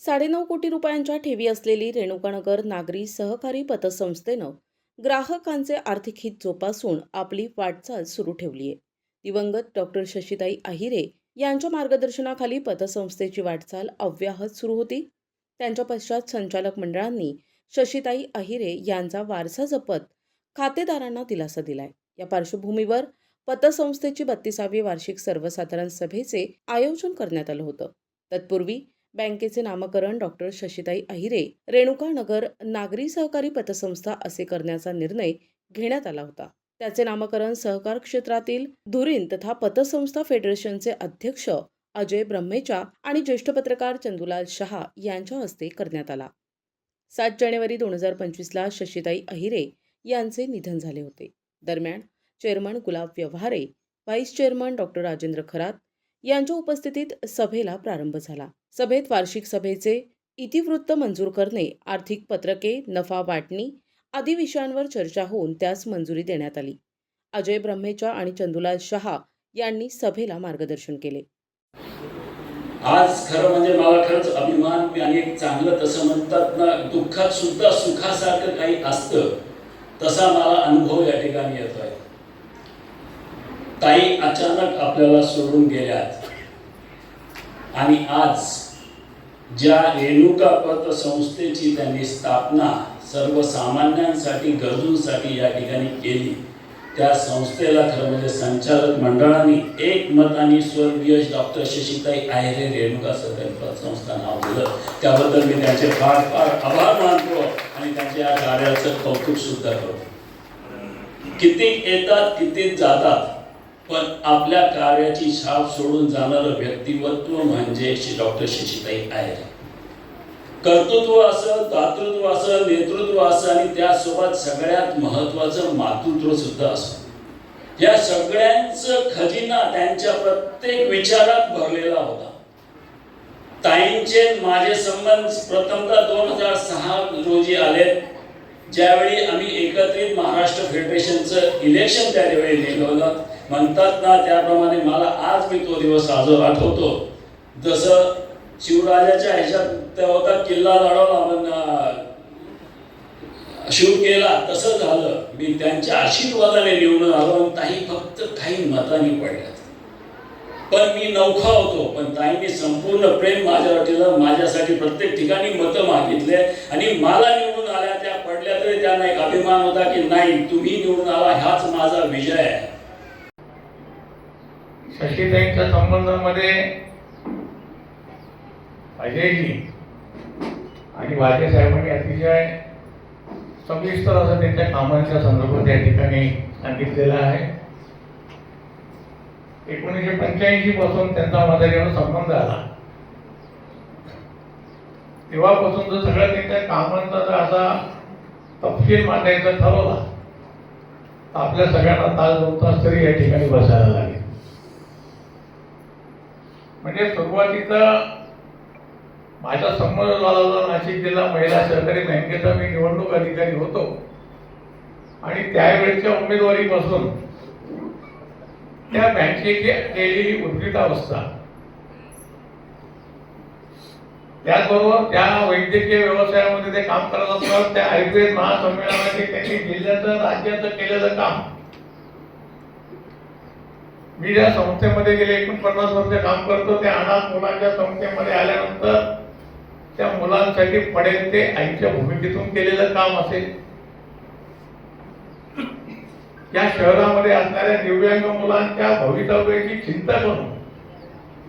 साडेनऊ कोटी रुपयांच्या ठेवी असलेली रेणुकानगर नागरी सहकारी पतसंस्थेनं ग्राहकांचे आर्थिक हित जोपासून आपली वाटचाल सुरू ठेवली आहे. दिवंगत डॉक्टर शशिताई अहिरे यांच्या मार्गदर्शनाखाली पतसंस्थेची वाटचाल अव्याहत सुरू होती. त्यांच्या पश्चात संचालक मंडळांनी शशिताई अहिरे यांचा वारसा जपत खातेदारांना दिलासा दिलाय. या पार्श्वभूमीवर पतसंस्थेची बत्तीसावी वार्षिक सर्वसाधारण सभेचे आयोजन करण्यात आलं होतं. तत्पूर्वी बँकेचे नामकरण डॉक्टर शशिताई अहिरे रेणुका नगर नागरी सहकारी पतसंस्था असे करण्याचा निर्णय घेण्यात आला होता. त्याचे नामकरण सहकार क्षेत्रातील धुरीन तथा पतसंस्था फेडरेशनचे अध्यक्ष अजय ब्रह्मेचा आणि ज्येष्ठ पत्रकार चंदुलाल शहा यांच्या हस्ते करण्यात आला. सात जानेवारी दोन हजार पंचवीसला शशिताई अहिरे यांचे निधन झाले होते. दरम्यान chairman Gulab Vyavahare vice chairman doctor Rajendra Kharat यांच्या उपस्थितीत सभेला प्रारंभ झाला. सभेत वार्षिक सभेचे इतिवृत्त मंजूर करणे आर्थिक पत्रके नफा वाटणी आदी विषयांवर चर्चा होऊन त्यास मंजुरी देण्यात आली. अजय ब्रह्मेचा आणि चंदुलाल शहा यांनी सभेला मार्गदर्शन केले. आज खरं म्हणजे मला खरंच अभिमान मी अनेक चांगलं तसं म्हणतात ना दुःखात सुद्धा सुखासारखं काही असतं तसा मला अनुभव या ठिकाणी येतोय. ताई अचानक आपल्याला सोडून गेल्यात. आणि आज ज्या रेणुका पत संस्थेची त्यांनी स्थापना सर्वसामान्यांसाठी गरजूंसाठी या ठिकाणी केली त्या संस्थेला खरं म्हणजे संचालक मंडळाने एक मताने स्वर्गीय डॉक्टर शशिताई आहेरे रेणुका सहकारी संस्था नाव दिलं. त्याबद्दल मी त्यांचे फार फार आभार मानतो आणि त्यांच्या या कार्याचं कौतुक सुद्धा करतो. किती येतात किती जातात पण आपल्या कार्याची छाप सोडून जाणारं व्यक्तिमत्व म्हणजे श्री डॉक्टर शशिताई आहे कर्तृत्व असं दातृत्व असं नेतृत्व असं आणि त्यासोबत सगळ्यात महत्वाचं मातृत्व सुद्धा असं या सगळ्यांचं खजिना त्यांच्या प्रत्येक विचारात भरलेला होता. ताईंचे माझे संबंध प्रथमतः दोन हजार सहा रोजी आले. ज्यावेळी आम्ही एकत्रित महाराष्ट्र फेडरेशनचं इलेक्शन त्यावेळी निघवलं म्हणतात ना त्याप्रमाणे मला आज मी तो दिवस साजरा आठवतो. जसं शिवराजाच्या ह्याच्यात त्या होता किल्ला लढवला शिव केला तसं झालं. मी त्यांच्या आशीर्वादाने निवडून आलो आणि ताई फक्त काही मतांनी पडल्यात. पण मी नौखा होतो पण ताईंनी संपूर्ण प्रेम माझ्यावर ठेवलं. माझ्यासाठी प्रत्येक ठिकाणी मतं मागितले आणि मला निवडून आल्या त्या पडल्या तरी त्यांना एक अभिमान होता की नाही तुम्ही निवडून आला हाच माझा विजय आहे. शशीताईंच्या संबंधामध्ये अजयजी आणि वाजे साहेबांनी म्हणजे अतिशय सविस्तर असं त्यांच्या कामांच्या संदर्भात या ठिकाणी सांगितलेलं आहे. एकोणीसशे पंच्याऐंशी पासून त्यांचा माझा जेव्हा संबंध आला. तेव्हापासून जर सगळ्या त्यांच्या कामांचा जर असा तपशील मांडायचा ठरवला तर आपल्या सगळ्यांना तास दोन तास तरी या ठिकाणी बसायला लागेल. म्हणजे सुरुवातीचा माझा संबंध झाला नाशिक जिल्हा महिला सहकारी बँकेचा मी निवडणूक अधिकारी होतो. आणि त्यावेळेच्या उमेदवारीपासून त्या बँकेची केलेली उद्भितावस्था त्याचबरोबर त्या वैद्यकीय व्यवसायामध्ये ते काम करत असतात. त्या आयुर्वेद महासंमेलनाचे त्यांनी जिल्ह्याचं राज्याचं केलेलं काम. मी ज्या संस्थेमध्ये गेले एकोणपन्नास वर्ष काम करतो त्या अनाथ मुलांच्या संस्थेमध्ये आल्यानंतर त्या मुलांसाठी पडेल ते आईच्या भूमिकेतून केलेलं काम असेल. या शहरामध्ये असणाऱ्या दिव्यांग मुलांच्या भवितव्याची चिंता करून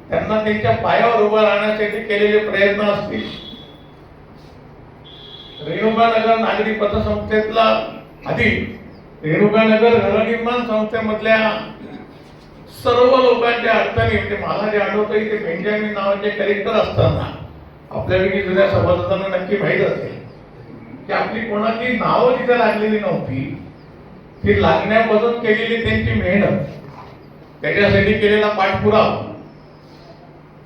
त्यांना त्यांच्या पायावर उभं राहण्यासाठी केलेले प्रयत्न असतील. रेणुकानगर नागरी पतसंस्थेतला आधी रेणुकानगर गृहनिर्माण संस्थेमधल्या सर्व लोकांच्या अडचणी म्हणजे मला जे आठवतं ते बेंजामिन नावाचे कॅरेक्टर असताना आपल्यापैकी जुन्या सभासदांना नक्की माहीत असेल की आपली कोणाची नावं तिथे लागलेली नव्हती ती लागण्यापासून केलेली त्यांची मेहनत त्याच्यासाठी केलेला पाठपुरावा.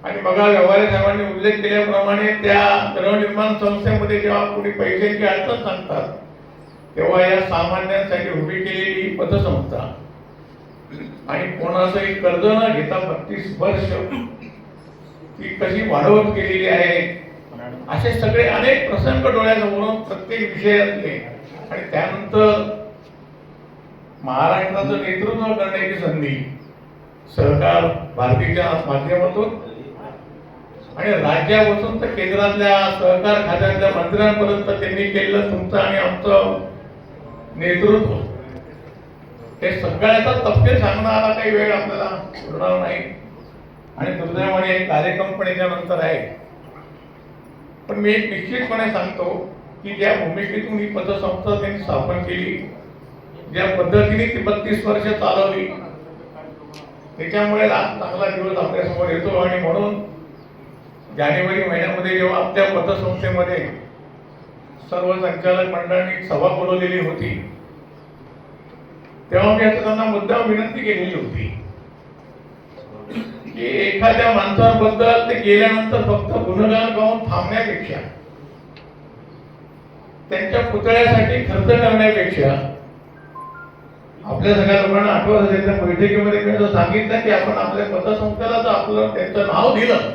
आणि बघा व्यवहार साहेबांनी उल्लेख केल्याप्रमाणे त्या गृहनिर्माण संस्थेमध्ये जेव्हा कुणी पैशांची अडचण सांगतात तेव्हा या सामान्यांसाठी उभी केलेली पतसंस्था आणि कोणाचंही कर्ज न घेता बत्तीस वर्ष ती कशी वाढवत केलेली आहे? असे सगळे अनेक प्रसंग डोळ्यासमोर प्रत्येक विषयातले. आणि त्यानंतर महाराष्ट्राचं नेतृत्व करण्याची संधी सरकार भारतीच्या माध्यमातून आणि राज्यापासून तर केंद्रातल्या सहकार खात्यातल्या मंत्र्यांपर्यंत त्यांनी केलेलं तुमचं आणि आमचं नेतृत्व. ते सगळ्याचा तपशील सांगणारा काही वेळ आपल्याला उरणार नाही. आणि दुर्दैवाने एक कार्यक्रम पण याच्यानंतर आहे. पण मी एक निश्चितपणे सांगतो की ज्या भूमिकेतून ही पतसंस्था त्यांनी स्थापन केली ज्या पद्धतीने ती बत्तीस वर्ष चालवली त्याच्यामुळे आज चांगला दिवस आपल्यासमोर येतो. आणि म्हणून जानेवारी महिन्यामध्ये जेव्हा आपल्या पतसंस्थेमध्ये सर्व संचालक मंडळांनी सभा बोलवलेली होती तेव्हा मी आता त्यांना मुद्दाम विनंती केलेली होती. की एखाद्या माणसाबद्दल ते गेल्यानंतर फक्त गुन्हेगार गाऊन थांबण्यापेक्षा त्यांच्या पुतळ्यासाठी खर्च करण्यापेक्षा आपल्या सगळ्या लोकांना आठवत असेल त्या बैठकीमध्ये मी सांगितलं की आपण आपल्या पतसंस्थेला जर आपलं त्यांचं नाव दिलं.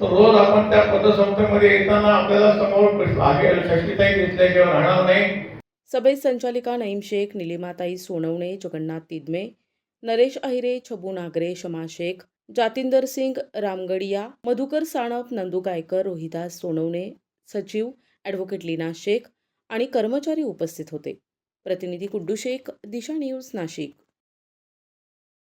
तर रोज आपण त्या पतसंस्थेमध्ये येताना आपल्याला समोर आगे शशिताई दिसल्याशिवाय राहणार नाही. सभेत संचालिका नईम शेख निलिमाताई सोनवणे जगन्नाथ तिदमे नरेश अहिरे छबू नागरे शमा शेख जातिंदर सिंग रामगडिया मधुकर साणप नंदू गायकर रोहिदास सोनवणे सचिव ॲडव्होकेट लीना शेख आणि कर्मचारी उपस्थित होते. प्रतिनिधी कुड्डू शेख दिशा न्यूज नाशिक.